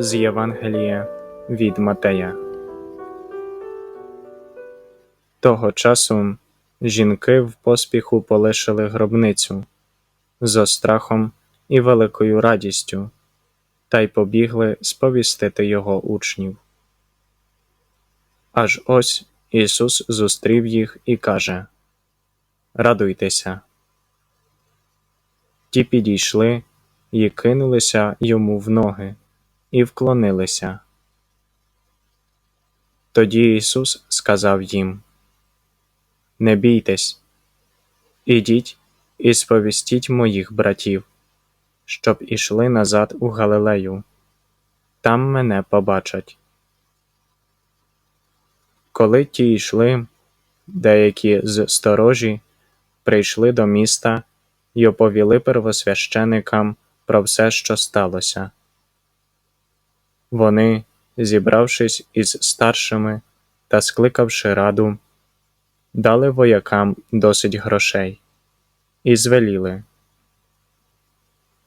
з Євангелія від Матея. Того часу жінки в поспіху полишили гробницю зо страхом і великою радістю, та й побігли сповістити його учнів. Аж ось Ісус зустрів їх і каже Радуйтеся. Ті підійшли і кинулися йому в ноги і вклонилися. Тоді Ісус сказав їм Не бійтесь, ідіть і сповістіть моїх братів, щоб ішли назад у Галилею, там мене побачать. Коли ті йшли, деякі з сторожі прийшли до міста й оповіли первосвященикам про все, що сталося. Вони, зібравшись із старшими та скликавши раду, дали воякам досить грошей і звеліли.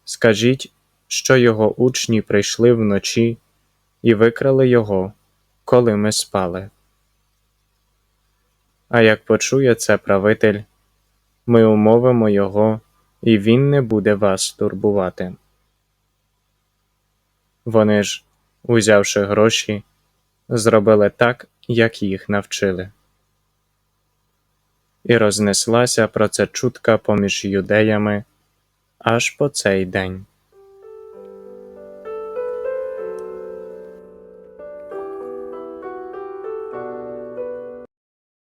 Скажіть, що його учні прийшли вночі і викрали його, коли ми спали. А як почує це правитель, ми умовимо його, і він не буде вас турбувати. Вони ж, узявши гроші, зробили так, як їх навчили. І рознеслася про це чутка поміж юдеями аж по цей день.